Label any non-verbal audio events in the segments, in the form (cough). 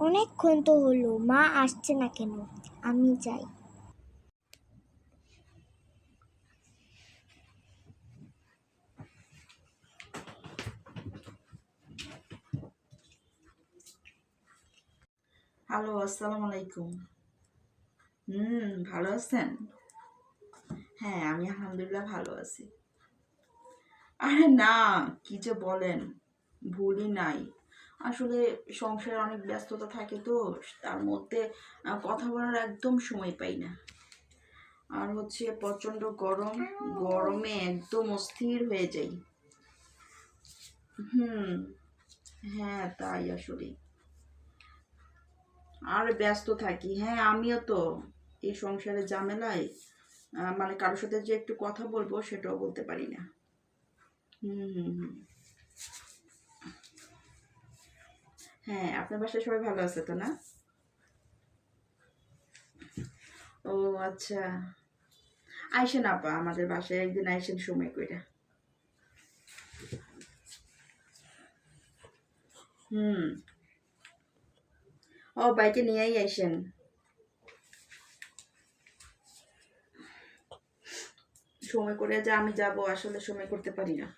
অনেকক্ষণ তো হলো, মা আসছে না কেন? আমি যাই। হ্যালো, আসসালামু আলাইকুম। হুম, ভালো আছেন? হ্যাঁ আমি আলহামদুলিল্লাহ ভালো আছি। আরে না, কি যে বলেন, ভুলই নাই। আসলে সংসারে অনেক ব্যস্ততা থাকে তো, তার মধ্যে কথা বলার একদম সময় পাই না। আর হচ্ছে প্রচণ্ড গরম, গরমে একদম অস্থির হয়ে যাই। হুম হ্যাঁ তাই আসলে। আর ব্যস্ত থাকি হ্যাঁ আমিও তো এই সংসারে ঝামেলায় মানে কারোর সাথে যে একটু কথা বলব সেটাও বলতে পারি না। হুম হুম হুম। হ্যাঁ আপনার বাসায় সবাই ভালো আছে তো না? ও আচ্ছা। আইসেন আপা, আমাদের বাসায় একদিন আইসেন সময় কইরা। হুম। ও, বাইকে নিয়েই আইসেন। সময় করে যে আমি যাব, আসলে সময় করতে পারি না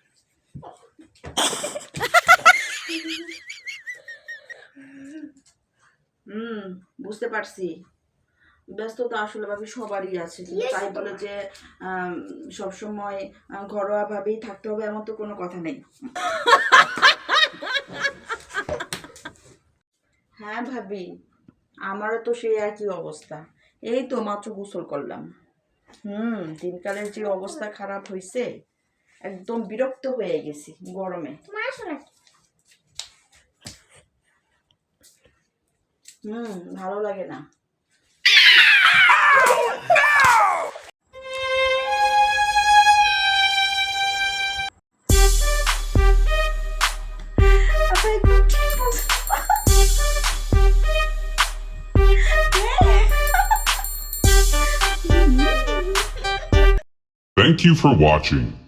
(laughs) হুম বুঝতে পারছি। ব্যস্ততা আসলে ভাবি সবারই আছে কিন্তু তাই বলে যে সবসময় আহ, ঘরোয়া ভাবেই থাকতে হবে এমন তো কোনো কথা নেই। হ্যাঁ ভাবি আমারও তো সেই একই অবস্থা। এই তো মাত্র গোসল করলাম। হুম দিনকালের যে অবস্থা খারাপ হয়েছে একদম বিরক্ত হয়ে গেছি গরমে। হুম ভালো লাগে না Thank you for watching.